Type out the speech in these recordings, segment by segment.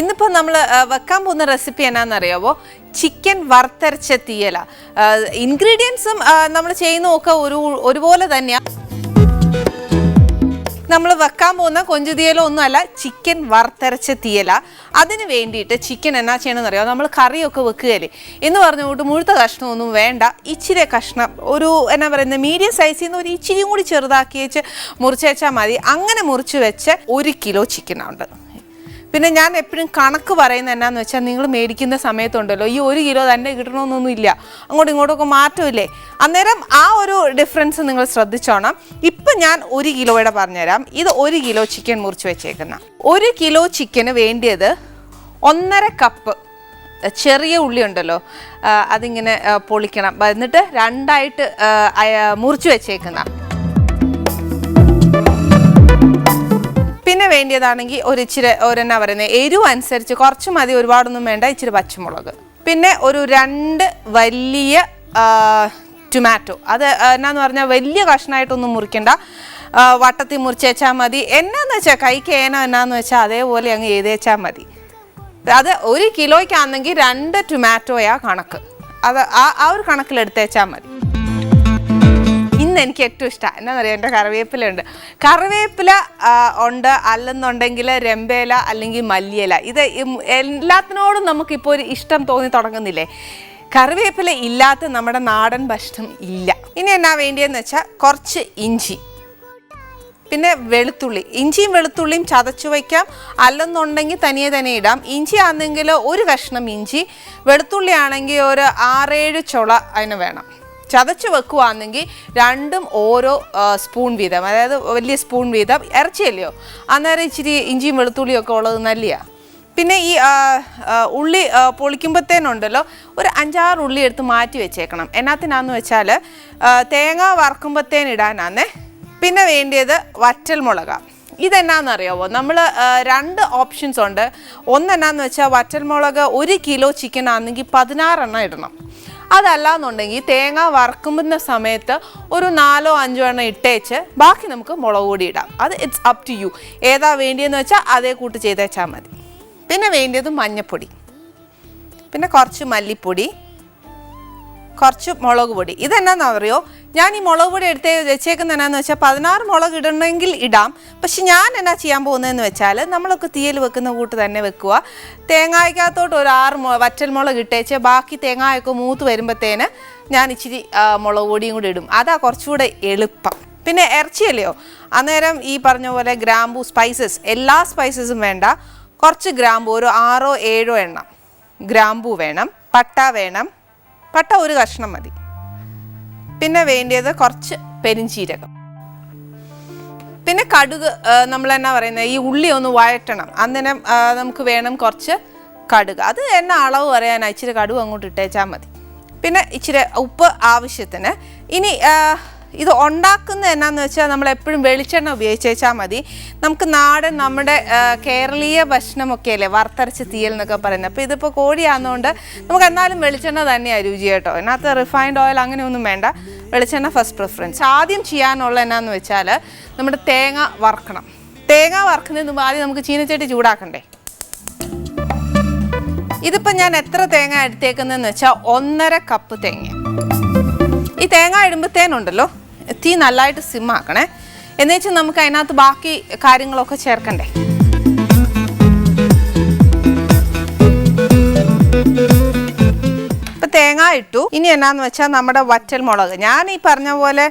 ഇന്നിപ്പോൾ നമ്മൾ വെക്കാൻ പോകുന്ന റെസിപ്പി എന്നാണെന്നറിയാവോ ചിക്കൻ വറുത്തരച്ച തീയല. ഇൻഗ്രീഡിയൻസും നമ്മൾ ചെയ്യുന്നതൊക്കെ ഒരു ഒരുപോലെ തന്നെയാണ് നമ്മൾ വെക്കാൻ പോകുന്ന കൊഞ്ചു തീയലോ ഒന്നുമല്ല ചിക്കൻ വറുത്തരച്ച തീയല. അതിന് വേണ്ടിയിട്ട് ചിക്കൻ എന്നാ ചെയ്യണമെന്ന് അറിയാം നമ്മൾ കറിയൊക്കെ വെക്കുകയല്ലേ? എന്ന് പറഞ്ഞുകൊണ്ട് മുഴുത്ത കഷ്ണമൊന്നും വേണ്ട. ഇച്ചിരി കഷ്ണം ഒരു എന്നാ പറയുന്നത് മീഡിയം സൈസിൽ നിന്ന് ഒരു ഇച്ചിരിയും കൂടി ചെറുതാക്കി വെച്ച് മുറിച്ച് വെച്ചാൽ മതി. അങ്ങനെ മുറിച്ച് വെച്ച് ഒരു കിലോ ചിക്കനുണ്ട് പിന്നെ ഞാൻ എപ്പോഴും കണക്ക് പറയുന്നത് എന്നാന്ന് വെച്ചാൽ നിങ്ങൾ മേടിക്കുന്ന സമയത്തുണ്ടല്ലോ ഈ ഒരു കിലോ തന്നെ കിട്ടണമെന്നൊന്നും ഇല്ല. അങ്ങോട്ടും ഇങ്ങോട്ടൊക്കെ മാറ്റമില്ലേ? അന്നേരം ആ ഒരു ഡിഫറൻസ് നിങ്ങൾ ശ്രദ്ധിച്ചോണം. ഇപ്പം ഞാൻ ഒരു കിലോയുടെ പറഞ്ഞുതരാം. ഇത് ഒരു കിലോ ചിക്കൻ മുറിച്ച് വെച്ചേക്കുന്ന. ഒരു കിലോ ചിക്കന് വേണ്ടിയത് ഒന്നര കപ്പ് ചെറിയ ഉള്ളി ഉണ്ടല്ലോ അതിങ്ങനെ പൊളിക്കണം. എന്നിട്ട് രണ്ടായിട്ട് മുറിച്ച് വെച്ചേക്കുന്ന. വേണ്ടിയതാണെങ്കിൽ ഒരു ഇച്ചിരി ഒരെന്നാ പറയുന്നത് എരിവ് അനുസരിച്ച് കുറച്ച് മതി ഒരുപാടൊന്നും വേണ്ട ഇച്ചിരി പച്ചമുളക്. പിന്നെ ഒരു രണ്ട് വലിയ ടൊമാറ്റോ അത് എന്നാന്ന് പറഞ്ഞാൽ വലിയ കഷ്ണമായിട്ടൊന്നും മുറിക്കണ്ട. വട്ടത്തിൽ മുറിച്ച് വെച്ചാൽ മതി. എന്നാന്ന് വെച്ചാൽ കൈക്ക് ഏനോ എന്നാന്ന് വെച്ചാൽ അതേപോലെ അങ്ങ് ചെയ്തേച്ചാൽ മതി. അത് ഒരു കിലോയ്ക്കാണെങ്കിൽ രണ്ട് ടൊമാറ്റോയാ കണക്ക്. അത് ആ ആ ഒരു കണക്കിൽ എടുത്തേച്ചാൽ മതി. ഇന്ന് എനിക്ക് ഏറ്റവും ഇഷ്ടം. എന്നാണെന്നറിയാം എന്റെ കറിവേപ്പില ഉണ്ട്. കറിവേപ്പില ഉണ്ട്. അല്ലെന്നുണ്ടെങ്കിൽ രമ്പേല അല്ലെങ്കിൽ മല്ലിയില. ഇത് എല്ലാത്തിനോടും നമുക്കിപ്പോൾ ഒരു ഇഷ്ടം തോന്നി തുടങ്ങുന്നില്ലേ? കറിവേപ്പില ഇല്ലാത്ത നമ്മുടെ നാടൻ ഭക്ഷണം ഇല്ല. ഇനി എന്നാ വേണ്ടിയെന്ന് വെച്ചാൽ കുറച്ച് ഇഞ്ചി. പിന്നെ വെളുത്തുള്ളി. ഇഞ്ചിയും വെളുത്തുള്ളിയും ചതച്ചു വയ്ക്കാം. അല്ലെന്നുണ്ടെങ്കിൽ തനിയെ തന്നെ ഇടാം. ഇഞ്ചി ആണെങ്കിൽ ഒരു കഷ്ണം ഇഞ്ചി. വെളുത്തുള്ളി ആണെങ്കിൽ ഒരു ആറേഴ് ചുള അതിന് വേണം. ചതച്ച് വെക്കുവാണെങ്കിൽ രണ്ടും ഓരോ സ്പൂൺ വീതം അതായത് വലിയ സ്പൂൺ വീതം ഇറച്ചിയല്ലയോ? അന്നേരം ഇച്ചിരി ഇഞ്ചിയും വെളുത്തുള്ളിയും ഒക്കെ ഉള്ളത് നല്ലതാണ് പിന്നെ ഈ ഉള്ളി പൊളിക്കുമ്പോഴത്തേനുണ്ടല്ലോ ഒരു അഞ്ചാറ് ഉള്ളി എടുത്ത് മാറ്റി വെച്ചേക്കണം. എന്നാത്തിനാന്ന് വെച്ചാൽ തേങ്ങ വറക്കുമ്പോഴത്തേനിടാനാന്നേ പിന്നെ വേണ്ടിയത് വറ്റൽ മുളക. ഇതെന്നാന്നറിയാവോ? നമ്മൾ രണ്ട് ഓപ്ഷൻസ് ഉണ്ട്. ഒന്നെന്നാന്ന് വെച്ചാൽ വറ്റൽ മുളക് ഒരു കിലോ ചിക്കൻ ആണെങ്കിൽ പതിനാറെണ്ണം ഇടണം. അതല്ലാന്നുണ്ടെങ്കിൽ തേങ്ങ വറക്കുമ്പോൾ സമയത്ത് ഒരു നാലോ അഞ്ചോ എണ്ണം ഇട്ടേച്ച് ബാക്കി നമുക്ക് മുളക് പൊടി ഇടാം. അത് ഇറ്റ്സ് അപ് ടു യു ഏതാ വേണ്ടിയെന്ന് വെച്ചാൽ അതേ കൂട്ട് ചെയ്തേച്ചാൽ മതി. പിന്നെ വേണ്ടിയത് മഞ്ഞപ്പൊടി. പിന്നെ കുറച്ച് മല്ലിപ്പൊടി. കുറച്ച് മുളക് പൊടി. ഇതെന്നാന്ന് അറിയോ? ഞാൻ ഈ മുളക് പൊടി എടുത്ത് വെച്ചേക്കുന്ന എന്നാന്ന് വെച്ചാൽ പതിനാറ് മുളക് ഇടണമെങ്കിൽ ഇടാം. പക്ഷെ ഞാൻ എന്നാ ചെയ്യാൻ പോകുന്നതെന്ന് വെച്ചാൽ നമ്മളൊക്കെ തീയൽ വെക്കുന്ന കൂട്ട് തന്നെ വെക്കുക. തേങ്ങായ്ക്കകത്തോട്ട് ഒരു ആറ് വറ്റൽ മുളക് ഇട്ടേച്ച് ബാക്കി തേങ്ങായൊക്കെ മൂത്ത് വരുമ്പോഴത്തേന് ഞാൻ ഇച്ചിരി മുളക് പൊടിയും കൂടി ഇടും. അതാ കുറച്ചുകൂടെ എളുപ്പം. പിന്നെ ഇറച്ചിയല്ലയോ? അന്നേരം ഈ പറഞ്ഞ പോലെ ഗ്രാമ്പു സ്പൈസസ് എല്ലാ സ്പൈസസും വേണ്ട. കുറച്ച് ഗ്രാമ്പു ഒരു ആറോ ഏഴോ എണ്ണം ഗ്രാമ്പു വേണം പട്ട വേണം പട്ട ഒരു കഷ്ണം മതി. പിന്നെ വേണ്ടിയത് കുറച്ച് പെരിഞ്ചീരകം. പിന്നെ കടുക് നമ്മൾ എന്നാ പറയുന്നത് ഈ ഉള്ളി ഒന്ന് വഴറ്റണം. അന്നേരം നമുക്ക് വേണം കുറച്ച് കടുക്. അത് എന്നെ അളവ് പറയാനാണ് ഇച്ചിരി കടുക് അങ്ങോട്ട് ഇട്ടേച്ചാൽ മതി. പിന്നെ ഇച്ചിരി ഉപ്പ് ആവശ്യത്തിന്. ഇനി ഇത് ഉണ്ടാക്കുന്നത് എന്നാന്ന് വെച്ചാൽ നമ്മൾ എപ്പോഴും വെളിച്ചെണ്ണ ഉപയോഗിച്ചാൽ മതി. നമുക്ക് നാടൻ നമ്മുടെ കേരളീയ ഭക്ഷണമൊക്കെ അല്ലേ വറുത്തരച്ച് തീയൽ എന്നൊക്കെ പറയുന്നത് അപ്പോൾ ഇതിപ്പോൾ കോഴിയാകുന്നതുകൊണ്ട് നമുക്ക് എന്നാലും വെളിച്ചെണ്ണ തന്നെയാണ് രുചി കേട്ടോ. ഇതിനകത്ത് റിഫൈൻഡ് ഓയിൽ അങ്ങനെയൊന്നും വേണ്ട. വെളിച്ചെണ്ണ ഫസ്റ്റ് പ്രിഫറൻസ് ആദ്യം ചെയ്യാനുള്ള എന്നാന്ന് വെച്ചാൽ നമ്മുടെ തേങ്ങ വറക്കണം. തേങ്ങ വറക്കുന്നതിന് മുമ്പ് ആദ്യം നമുക്ക് ചീനച്ചട്ടി ചൂടാക്കണ്ടേ? ഇതിപ്പോൾ ഞാൻ എത്ര തേങ്ങ എടുത്തേക്കുന്നതെന്ന് വെച്ചാൽ ഒന്നര കപ്പ് തേങ്ങ. ഈ തേങ്ങ ഇടുമ്പോഴത്തേനുണ്ടല്ലോ തീ നല്ലതായിട്ട് സിമ്മാക്കണേ എന്നുവെച്ചാൽ നമുക്ക് അതിനകത്ത് ബാക്കി കാര്യങ്ങളൊക്കെ ചേർക്കണ്ടേ? തേങ്ങ ഇട്ടു. ഇനി എന്നാന്ന് വെച്ചാൽ നമ്മുടെ വറ്റൽ മുളക്. ഞാൻ ഈ പറഞ്ഞ പോലെ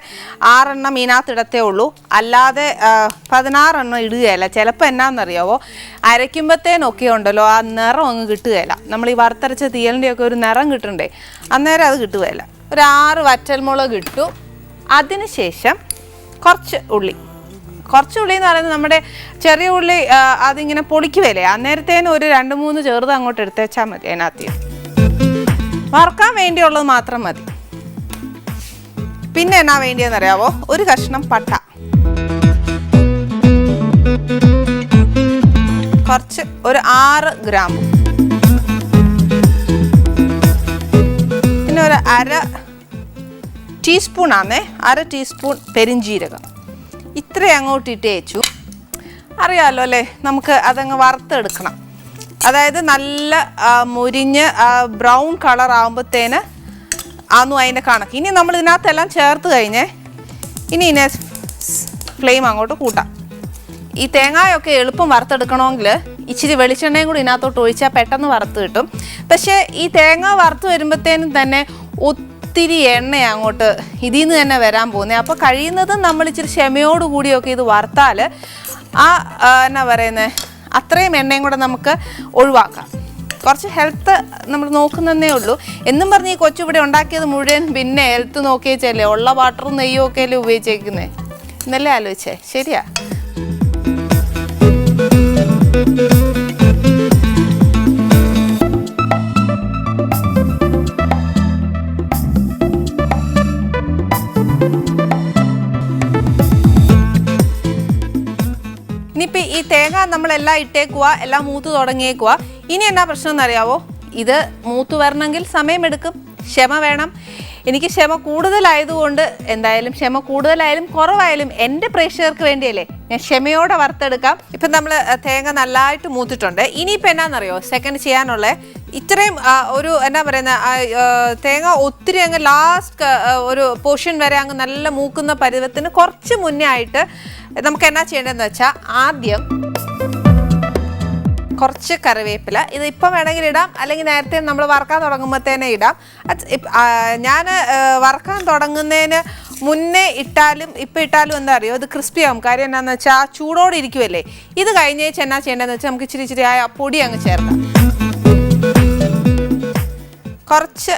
ആറെണ്ണം ഇതിനകത്ത് ഇടത്തേ ഉള്ളൂ. അല്ലാതെ പതിനാറെണ്ണം ഇടുകയില്ല. ചിലപ്പോൾ എന്നാന്നറിയാവോ? അരയ്ക്കുമ്പോഴത്തേനൊക്കെ ഉണ്ടല്ലോ ആ നിറം അങ്ങ് കിട്ടുകയില്ല. നമ്മൾ ഈ വറുത്തരച്ച തീയലിന്റെയൊക്കെ ഒരു നിറം കിട്ടണ്ടേ? അന്നേരം അത് കിട്ടുകയില്ല. ഒരു ആറ് വറ്റൽ മുളക് ഇട്ടു. അതിനുശേഷം കുറച്ച് ഉള്ളി. കുറച്ച് ഉള്ളി എന്ന് പറയുന്നത് നമ്മുടെ ചെറിയ ഉള്ളി അതിങ്ങനെ പൊളിക്കുവല്ലേ അന്നേരത്തേന് ഒരു രണ്ട് മൂന്ന് ചെറുത് അങ്ങോട്ട് എടുത്തേച്ചാൽ മതി അതിനകത്ത്. വറുക്കാൻ വേണ്ടിയുള്ളത് മാത്രം മതി. പിന്നെ എന്നാ വേണ്ടിയെന്ന് അറിയാവോ? ഒരു കഷ്ണം പട്ട. കുറച്ച് ഒരു ആറ് ഗ്രാം പിന്നെ ഒരു അര ടീസ്പൂൺ ആണേ അര ടീസ്പൂൺ പെരിഞ്ജീരകം ഇത്ര അങ്ങോട്ട് ഇട്ട് വെച്ചു അറിയാമല്ലോ അല്ലേ നമുക്ക് അതങ്ങ് വറുത്തെടുക്കണം. അതായത് നല്ല മുരിഞ്ഞ് ബ്രൗൺ കളർ ആകുമ്പോഴത്തേന് ആന്നു അതിന്റെ കണക്ക്. ഇനി നമ്മൾ ഇതിനകത്തെല്ലാം ചേർത്ത് കഴിഞ്ഞേ ഇനി ഇതിനെ ഫ്ലെയിം അങ്ങോട്ട് കൂട്ടാം. ഈ തേങ്ങായൊക്കെ എളുപ്പം വറുത്തെടുക്കണമെങ്കിൽ ഇച്ചിരി വെളിച്ചെണ്ണയും കൂടി ഇതിനകത്തോട്ട് ഒഴിച്ചാൽ പെട്ടെന്ന് വറുത്ത് കിട്ടും. പക്ഷേ ഈ തേങ്ങ വറുത്ത് വരുമ്പോഴത്തേനും തന്നെ ഒത്തിരി എണ്ണ അങ്ങോട്ട് ഇതിൽ നിന്ന് തന്നെ വരാൻ പോകുന്നത് അപ്പോൾ കഴിയുന്നതും നമ്മൾ ഇച്ചിരി ക്ഷമയോട് കൂടിയൊക്കെ ഇത് വറുത്താൽ ആ എന്നാ പറയുന്നത് അത്രയും എണ്ണയും കൂടെ നമുക്ക് ഒഴിവാക്കാം. കുറച്ച് ഹെൽത്ത് നമ്മൾ നോക്കുന്നതേ ഉള്ളൂ. എന്നും പറഞ്ഞ് ഈ കൊച്ചു ഇവിടെ ഉണ്ടാക്കിയത് മുഴുവൻ പിന്നെ ഹെൽത്ത് നോക്കിയേച്ചല്ലേ? ഉള്ള വാട്ടറും നെയ്യും ഒക്കെ അല്ലേ ഉപയോഗിച്ചേക്കുന്നത് എന്നല്ലേ ആലോചിച്ചേ? ശരിയാ? നമ്മളെല്ലാം ഇട്ടേക്കുക എല്ലാം മൂത്ത് തുടങ്ങിയേക്കുക ഇനി എന്നാ പ്രശ്നം എന്നറിയാവോ? ഇത് മൂത്ത് വരണമെങ്കിൽ സമയമെടുക്കും. ക്ഷമ വേണം. എനിക്ക് ക്ഷമ കൂടുതലായതുകൊണ്ട് എന്തായാലും ക്ഷമ കൂടുതലായാലും കുറവായാലും എന്റെ പ്രേക്ഷകർക്ക് വേണ്ടിയല്ലേ ഞാൻ ക്ഷമയോടെ വറുത്തെടുക്കാം. ഇപ്പം നമ്മൾ തേങ്ങ നല്ലതായിട്ട് മൂത്തിട്ടുണ്ട്. ഇനിയിപ്പോൾ എന്നാണെന്നറിയോ സെക്കൻഡ് ചെയ്യാനുള്ളത് ഇത്രയും ഒരു എന്നാ പറയുന്ന തേങ്ങ ഒത്തിരി അങ്ങ് ലാസ്റ്റ് ഒരു പോർഷൻ വരെ അങ്ങ് നല്ല മൂക്കുന്ന പരുവത്തിന് കുറച്ച് മുന്നേ ആയിട്ട് നമുക്ക് എന്നാ ചെയ്യേണ്ടതെന്ന് വെച്ചാൽ ആദ്യം കുറച്ച് കറിവേപ്പില. ഇത് ഇപ്പം വേണമെങ്കിൽ ഇടാം. അല്ലെങ്കിൽ നേരത്തെ നമ്മൾ വറക്കാൻ തുടങ്ങുമ്പോഴത്തേനെ ഇടാം. ഞാൻ വറക്കാൻ തുടങ്ങുന്നതിന് മുന്നേ ഇട്ടാലും ഇപ്പം ഇട്ടാലും എന്താ അറിയോ? ഇത് ക്രിസ്പി ആവും. കാര്യം എന്താണെന്ന് വെച്ചാൽ ആ ചൂടോടെ ഇരിക്കുമല്ലേ ഇത് കഴിഞ്ഞ് എന്നാ ചെയ്യേണ്ടതെന്ന് വെച്ചാൽ നമുക്ക് ഇച്ചിരി ഇച്ചിരി ആ പൊടി അങ്ങ് ചേർക്കാം. കുറച്ച്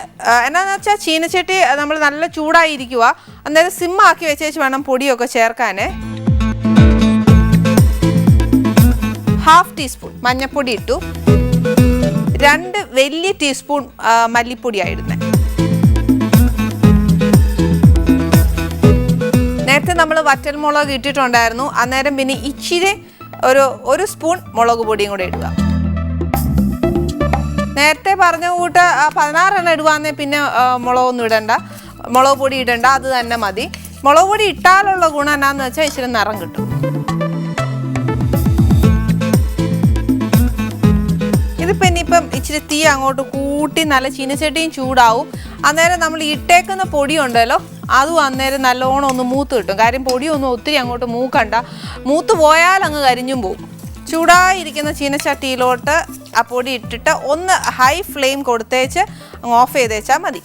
എന്നാന്ന് വെച്ചാൽ ചീനച്ചട്ടി നമ്മൾ നല്ല ചൂടായിരിക്കുക അന്നേരം സിമ്മാക്കി വെച്ചേച്ച് വേണം പൊടിയൊക്കെ ചേർക്കാൻ ഹാഫ് ടീസ്പൂൺ മഞ്ഞൾപ്പൊടി ഇട്ടു. രണ്ട് വലിയ ടീസ്പൂൺ മല്ലിപ്പൊടിയായിരുന്നു. നേരത്തെ നമ്മൾ വറ്റൽ മുളക് ഇട്ടിട്ടുണ്ടായിരുന്നു. അന്നേരം പിന്നെ ഇച്ചിരി ഒരു ഒരു സ്പൂൺ മുളക് പൊടിയും കൂടെ ഇടുക. നേരത്തെ പറഞ്ഞ കൂട്ട് പതിനാറെണ്ണം ഇടുവാന്നേ പിന്നെ മുളക് ഒന്നും ഇടണ്ട. മുളക് പൊടി ഇടണ്ട അത് തന്നെ മതി. മുളക് പൊടി ഇട്ടാലുള്ള ഗുണം എന്നാന്ന് വെച്ചാൽ ഇച്ചിരി നിറം കിട്ടും. ഇതിപ്പോൾ ഇനിയിപ്പം ഇച്ചിരി തീ അങ്ങോട്ട് കൂട്ടി നല്ല ചീനച്ചട്ടിയും ചൂടാവും. അന്നേരം നമ്മൾ ഇട്ടേക്കുന്ന പൊടി ഉണ്ടല്ലോ അതും അന്നേരം നല്ലോണം ഒന്ന് മൂത്ത് കിട്ടും. കാര്യം പൊടിയൊന്നും ഒത്തിരി അങ്ങോട്ട് മൂക്കണ്ട. മൂത്ത് പോയാൽ അങ്ങ് കരിഞ്ഞും പോവും. ചൂടായിരിക്കുന്ന ചീനച്ചട്ടിയിലോട്ട് ആ പൊടി ഇട്ടിട്ട് ഒന്ന് ഹൈ ഫ്ലെയിം കൊടുത്തേച്ച് അങ്ങ് ഓഫ് ചെയ്തേച്ചാൽ മതി.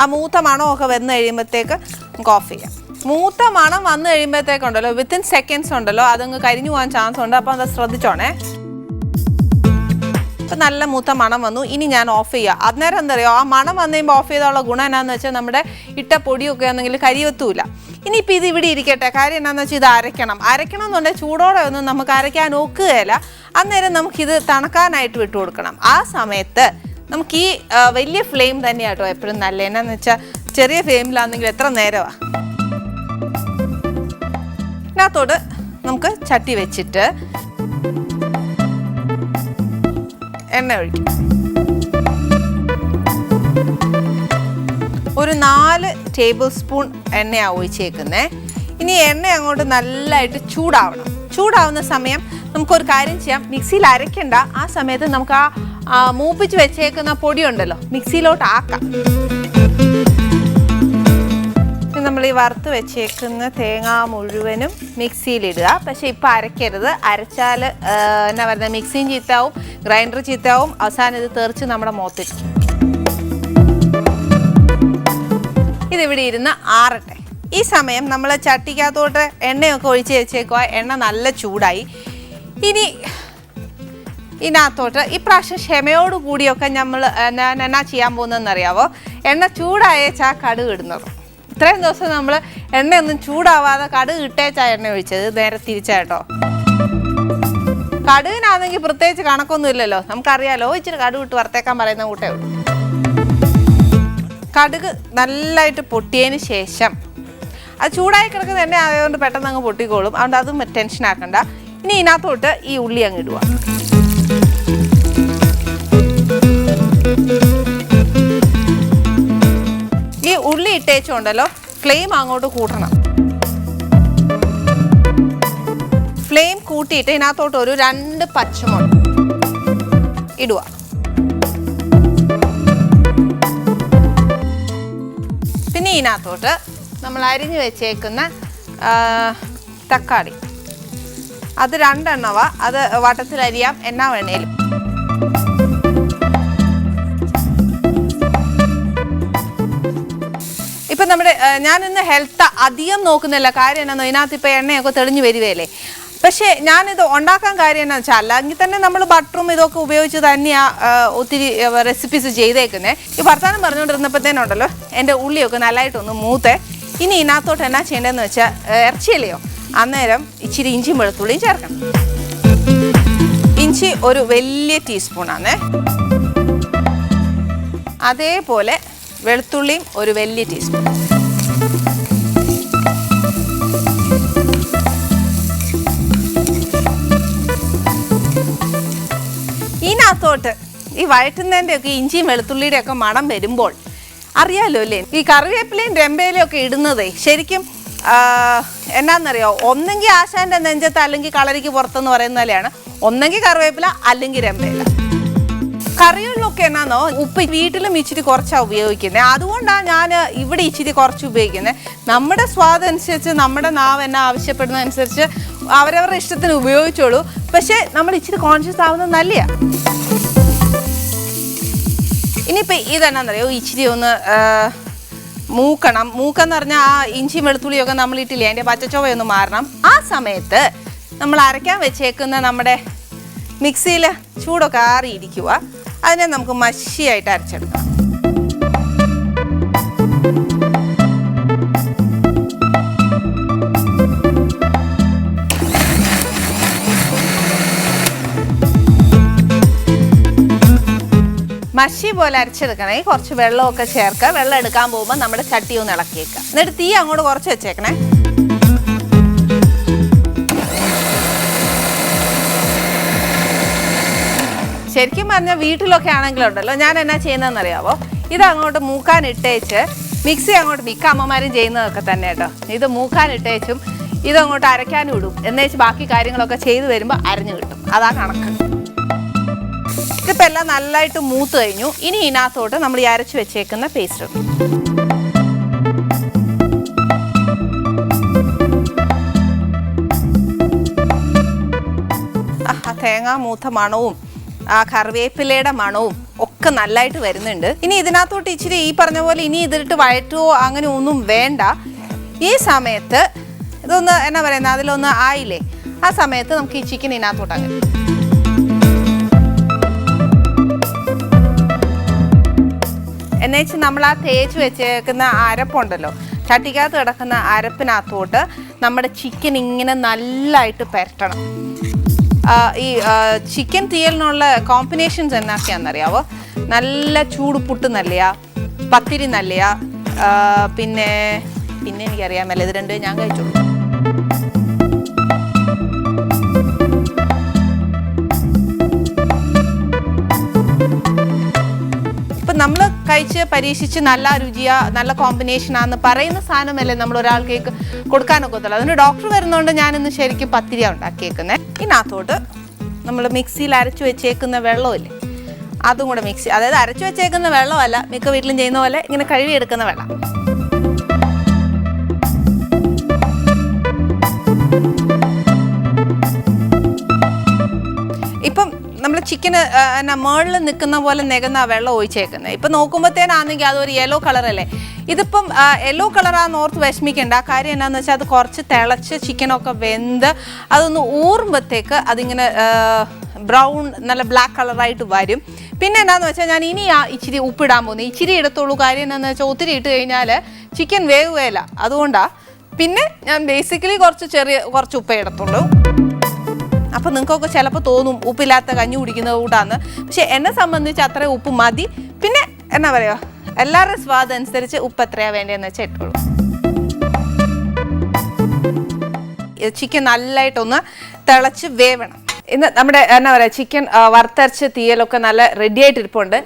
ആ മൂത്ത മണമൊക്കെ വന്ന് കഴിയുമ്പോഴത്തേക്ക് നമുക്ക് ഓഫ് ചെയ്യാം. മൂത്ത മണം വന്നു കഴിയുമ്പോഴത്തേക്കുണ്ടല്ലോ വിത്തിൻ സെക്കൻഡ്സ് ഉണ്ടല്ലോ അതങ്ങ് കരിഞ്ഞു പോകാൻ ചാൻസ് ഉണ്ട്. അപ്പോൾ അത് ശ്രദ്ധിച്ചോണേ. ഇപ്പം നല്ല മൂത്ത മണം വന്നു. ഇനി ഞാൻ ഓഫ് ചെയ്യുക അന്നേരം എന്താ പറയുക ആ മണം വന്നു കഴിയുമ്പോൾ ഓഫ് ചെയ്താലുള്ള ഗുണം എന്നാന്ന് വെച്ചാൽ നമ്മുടെ ഇട്ട പൊടിയൊക്കെ ആണെങ്കിൽ കരിവത്തൂല ഇനിയിപ്പോൾ ഇത് ഇവിടെ ഇരിക്കട്ടെ. കാര്യം എന്താണെന്ന് വെച്ചാൽ ഇത് അരയ്ക്കണം. അരയ്ക്കണം എന്നുണ്ടെങ്കിൽ ചൂടോടെ ഒന്നും നമുക്ക് അരയ്ക്കാൻ ഒക്കുകയില്ല. അന്നേരം നമുക്കിത് തണുക്കാനായിട്ട് വിട്ടു കൊടുക്കണം. ആ സമയത്ത് നമുക്ക് ഈ വലിയ ഫ്ലെയിം തന്നെയാട്ടോ എപ്പോഴും നല്ല എന്നാന്ന് വെച്ചാൽ ചെറിയ ഫ്ലെയിമിലാണെങ്കിൽ എത്ര നേരമാണ് ഇതിനകത്തോട് നമുക്ക് ചട്ടി വെച്ചിട്ട് എണ്ണ ഒഴിക്കും. ഒരു നാല് ടേബിൾ സ്പൂൺ എണ്ണയാണ് ഒഴിച്ചേക്കുന്നത് ഇനി എണ്ണ അങ്ങോട്ട് നല്ലതായിട്ട് ചൂടാവണം. ചൂടാവുന്ന സമയം നമുക്കൊരു കാര്യം ചെയ്യാം. മിക്സിയിൽ അരയ്ക്കണ്ട. ആ സമയത്ത് നമുക്ക് ആ മൂപ്പിച്ച് വെച്ചേക്കുന്ന പൊടിയുണ്ടല്ലോ മിക്സിയിലോട്ട് ആക്കാം. വറുത്ത് വെച്ചേക്കുന്ന തേങ്ങ മുഴുവനും മിക്സിയിലിടുക. പക്ഷേ ഇപ്പം അരയ്ക്കരുത്. അരച്ചാൽ എന്നാ പറയുന്നത് മിക്സിയും ചീത്താവും ഗ്രൈൻഡർ ചീത്താവും. അവസാനം ഇത് തെറിച്ച് നമ്മുടെ മുഖത്തിരിക്കും. ഇതിവിടെ ഇരുന്ന് ആറട്ടെ. ഈ സമയം നമ്മൾ ചട്ടിക്കകത്തോട്ട് എണ്ണയൊക്കെ ഒഴിച്ച് വെച്ചേക്കുക എണ്ണ നല്ല ചൂടായി. ഇനി ഇതിനകത്തോട്ട് ഇപ്രാവശ്യം ക്ഷമയോട് കൂടിയൊക്കെ നമ്മൾ എന്നാ ചെയ്യാൻ പോകുന്നതെന്ന് അറിയാവോ എണ്ണ ചൂടായേച്ചാ കടുക് ഇടുന്നത്. ഇത്രയും ദിവസം നമ്മൾ എണ്ണയൊന്നും ചൂടാവാതെ കടുക് ഇട്ടേച്ചാ എണ്ണ ഒഴിച്ചത്. നേരെ തിരിച്ചാട്ടോ കടുകിനാണെങ്കിൽ പ്രത്യേകിച്ച് കണക്കൊന്നും ഇല്ലല്ലോ. നമുക്കറിയാലോ ഇച്ചിരി കടുക് ഇട്ട് വറുത്തേക്കാൻ പറയുന്ന കൂട്ടേ ഉള്ളൂ. കടുക് നല്ലതായിട്ട് പൊട്ടിയതിന് ശേഷം അത് ചൂടായി കിടക്കുന്ന എണ്ണ ആയതുകൊണ്ട് പെട്ടെന്ന് അങ്ങ് പൊട്ടിക്കോളും. അതുകൊണ്ട് അതും ടെൻഷൻ ആക്കണ്ട ഇനി ഇതിനകത്തോട്ട് ഈ ഉള്ളി അങ്ങ് ഇടുക. ഉള്ളി ഫ്ലെയിം അങ്ങോട്ട് കൂട്ടണം. ഫ്ലെയിം കൂട്ടിയിട്ട് ഇതിനകത്തോട്ട് ഒരു രണ്ട് പച്ചമുളക് ഇടുക. പിന്നെ ഇതിനകത്തോട്ട് നമ്മൾ അരിഞ്ഞു വെച്ചേക്കുന്ന തക്കാളി. അത് രണ്ടെണ്ണവ. അത് വട്ടത്തിൽ അരിയാം വേണേലും. ഇപ്പം നമ്മുടെ ഞാൻ ഞാനിന്ന് ഹെൽത്ത് അധികം നോക്കുന്നില്ല. കാര്യം എന്നാന്നോ ഇതിനകത്ത് ഇപ്പൊ എണ്ണയൊക്കെ തെളിഞ്ഞു വരികയല്ലേ. പക്ഷേ ഞാനിത് ഉണ്ടാക്കാൻ കാര്യം എന്നാ വെച്ചാൽ അല്ലെങ്കിൽ തന്നെ നമ്മൾ ബട്ടറും ഇതൊക്കെ ഉപയോഗിച്ച് തന്നെയാണ് ഒത്തിരി റെസിപ്പീസ് ചെയ്തേക്കുന്നത് ഈ വർത്താനം പറഞ്ഞുകൊണ്ടിരുന്നപ്പോഴത്തേനുണ്ടല്ലോ എന്റെ ഉള്ളിയൊക്കെ നല്ലതായിട്ടൊന്ന് മൂത്തേ. ഇനി ഇതിനകത്തോട്ട് എന്നാ ചെയ്യേണ്ടതെന്ന് വെച്ചാൽ ഇറച്ചിയല്ലയോ? അന്നേരം ഇച്ചിരി ഇഞ്ചിയും വെളുത്തുള്ളിയും ചേർക്കണം. ഇഞ്ചി ഒരു വലിയ ടീസ്പൂണാണ് അതേപോലെ വെളുത്തുള്ളിയും ഒരു വലിയ ടീസ്പൂൺ ഇതിനകത്തോട്ട് ഈ വഴറ്റുന്നതിന്റെ ഒക്കെ ഇഞ്ചിയും വെളുത്തുള്ളിയുടെ ഒക്കെ മണം വരുമ്പോൾ അറിയാലോ അല്ലേ? ഈ കറിവേപ്പിലയും രമ്പയിലും ഒക്കെ ഇടുന്നതേ ശരിക്കും എന്നാന്നറിയോ? ഒന്നെങ്കിൽ ആശാന്റെ നെഞ്ചത്ത് അല്ലെങ്കിൽ കളരിക്ക് പുറത്തെന്ന് പറയുന്ന പോലെയാണ്. ഒന്നെങ്കിൽ കറിവേപ്പില അല്ലെങ്കിൽ രമ്പയില കറികളിലൊക്കെ എന്നാന്നോ ഉപ്പ് വീട്ടിലും ഇച്ചിരി കുറച്ചാണ് ഉപയോഗിക്കുന്നത് അതുകൊണ്ടാണ് ഞാൻ ഇവിടെ ഇച്ചിരി കുറച്ച് ഉപയോഗിക്കുന്നത് നമ്മുടെ സ്വാദ് അനുസരിച്ച് നമ്മുടെ നാവ് എന്നെ ആവശ്യപ്പെടുന്നതനുസരിച്ച് അവരവരുടെ ഇഷ്ടത്തിന് ഉപയോഗിച്ചോളൂ. പക്ഷേ നമ്മൾ ഇച്ചിരി കോൺഷ്യസ് ആവുന്നത് നല്ലതാണ് ഇനിയിപ്പോൾ ഇതെന്നാന്നറിയോ? ഇച്ചിരി ഒന്ന് മൂക്കണം. മൂക്കെന്ന് പറഞ്ഞാൽ ആ ഇഞ്ചി വെളുത്തുള്ളിയൊക്കെ നമ്മൾ ഇട്ടില്ലേ? അതിന്റെ പച്ചച്ചോവയൊന്ന് മാറണം. ആ സമയത്ത് നമ്മൾ അരയ്ക്കാൻ വെച്ചേക്കുന്ന നമ്മുടെ മിക്സിയിൽ ചൂടൊക്കെ ആറിയിരിക്കുക അതിനെ നമുക്ക് മഷിയായിട്ട് അരച്ചെടുക്കാം. മഷി പോലെ അരച്ചെടുക്കണേ. കുറച്ച് വെള്ളമൊക്കെ ചേർക്കുക. വെള്ളം എടുക്കാൻ പോകുമ്പോൾ നമ്മുടെ ചട്ടി ഒന്ന് ഇളക്കിയേക്കുക. എന്നിട്ട് തീ അങ്ങോട്ട് കുറച്ച് വെച്ചേക്കണേ. ശരിക്കും പറഞ്ഞാൽ വീട്ടിലൊക്കെ ആണെങ്കിലുണ്ടല്ലോ. ഞാൻ എന്നാ ചെയ്യുന്നതെന്ന് അറിയാവോ ഇത് അങ്ങോട്ട് മൂക്കാൻ ഇട്ടേച്ച് മിക്സി അങ്ങോട്ട് മിക്ക അമ്മമാരും ചെയ്യുന്നതൊക്കെ തന്നെ കേട്ടോ. ഇത് മൂക്കാൻ ഇട്ടേച്ചും ഇതങ്ങോട്ട് അരയ്ക്കാനും ഇടും. എന്നേച്ച് ബാക്കി കാര്യങ്ങളൊക്കെ ചെയ്തു വരുമ്പോൾ അരഞ്ഞു കിട്ടും. അതാ കണക്ക്. ഇതിപ്പോൾ എല്ലാം നല്ലതായിട്ട് മൂത്ത് കഴിഞ്ഞു. ഇനി ഇതിനകത്തോട്ട് നമ്മൾ ഈ അരച്ച് വെച്ചേക്കുന്ന പേസ്റ്റ്. തേങ്ങ മൂത്ത മണവും ആ കറിവേപ്പിലയുടെ മണവും ഒക്കെ നല്ലതായിട്ട് വരുന്നുണ്ട്. ഇനി ഇതിനകത്തോട്ട് ഇച്ചിരി ഈ പറഞ്ഞ പോലെ ഇനി ഇതിലിട്ട് വഴറ്റുവോ അങ്ങനെ ഒന്നും വേണ്ട. ഈ സമയത്ത് ഇതൊന്ന് എന്നാ പറയുന്നത് അതിലൊന്ന് ആയില്ലേ? ആ സമയത്ത് നമുക്ക് ഈ ചിക്കൻ ഇതിനകത്തോട്ട് അങ്ങനെ എന്നുവെച്ച് നമ്മൾ ആ തേച്ച് വെച്ചേക്കുന്ന അരപ്പുണ്ടല്ലോ ചട്ടിക്കകത്ത് കിടക്കുന്ന അരപ്പിനകത്തോട്ട് നമ്മുടെ ചിക്കൻ ഇങ്ങനെ നല്ലതായിട്ട് പെരട്ടണം. ഈ ചിക്കൻ തീയലിനുള്ള കോമ്പിനേഷൻസ് എന്നൊക്കെയാണെന്നറിയാവോ? നല്ല ചൂട് പുട്ട് നല്ലയാ പത്തിരി നല്ലയാ പിന്നെ പിന്നെ എനിക്കറിയാമല്ലോ ഇത് രണ്ടും ഞാൻ കഴിച്ചോളൂ. കഴിച്ച് പരീക്ഷിച്ച് നല്ല രുചിയാ നല്ല കോമ്പിനേഷൻ ആണെന്ന് പറയുന്ന സാധനമല്ലേ നമ്മൾ ഒരാൾക്കേക്ക് കൊടുക്കാനൊക്കത്തുള്ളൂ അതിന് ഡോക്ടർ വരുന്നതുകൊണ്ട് ഞാനിന്ന് ശരിക്കും പത്തിരിയ ഉണ്ടാക്കിയേക്കുന്നത് ഇതിനകത്തോട്ട് നമ്മൾ മിക്സിയിൽ അരച്ചു വെച്ചേക്കുന്ന വെള്ളമില്ലേ അതും കൂടെ മിക്സി അതായത് അരച്ചു വെച്ചേക്കുന്ന വെള്ളമല്ല മിക്ക വീട്ടിലും ചെയ്യുന്ന പോലെ ഇങ്ങനെ കഴുകിയെടുക്കുന്ന വെള്ളം. ചിക്കന് എന്നാ മേളിൽ നിൽക്കുന്ന പോലെ നികന്ന വെള്ളം ഒഴിച്ചേക്കുന്നത് ഇപ്പം നോക്കുമ്പോഴത്തേനാണെങ്കിൽ അതൊരു യെല്ലോ കളറല്ലേ ഇതിപ്പം യെല്ലോ കളറാന്ന് ഓർത്ത് വിഷമിക്കേണ്ട. കാര്യം എന്നാന്ന് വെച്ചാൽ അത് കുറച്ച് തിളച്ച് ചിക്കനൊക്കെ വെന്ത് അതൊന്ന് ഊറുമ്പോഴത്തേക്ക് അതിങ്ങനെ ബ്രൗൺ നല്ല ബ്ലാക്ക് കളറായിട്ട് വരും. പിന്നെ എന്താണെന്ന് വെച്ചാൽ ഞാൻ ഇനി ആ ഇച്ചിരി ഉപ്പിടാൻ പോകുന്നത് ഇച്ചിരി എടുത്തോളൂ കാര്യം എന്താണെന്ന് വെച്ചാൽ ഒത്തിരി ഇട്ട് കഴിഞ്ഞാൽ ചിക്കൻ വേവുകയില്ല. അതുകൊണ്ടാണ് പിന്നെ ഞാൻ ബേസിക്കലി കുറച്ച് ചെറിയ കുറച്ച് ഉപ്പ് ഇടത്തുള്ളൂ. അപ്പം നിങ്ങൾക്കൊക്കെ ചിലപ്പോൾ തോന്നും ഉപ്പില്ലാത്ത കഞ്ഞി കുടിക്കുന്നത് കൂട്ടാന്ന്. പക്ഷെ എന്നെ സംബന്ധിച്ച് അത്ര ഉപ്പ് മതി. പിന്നെ എന്നാ പറയുക? എല്ലാവരുടെ സ്വാദ് അനുസരിച്ച് ഉപ്പ് എത്രയാണ് വേണ്ടതെന്ന് വെച്ചാൽ ഇട്ടോളൂ. ചിക്കൻ നല്ലതായിട്ടൊന്ന് തിളച്ച് വേവണം. ഇന്ന് നമ്മുടെ എന്നാ പറയുക ചിക്കൻ വറുത്തരച്ച് തീയലൊക്കെ നല്ല റെഡി ആയിട്ട് ഇരിപ്പുണ്ട്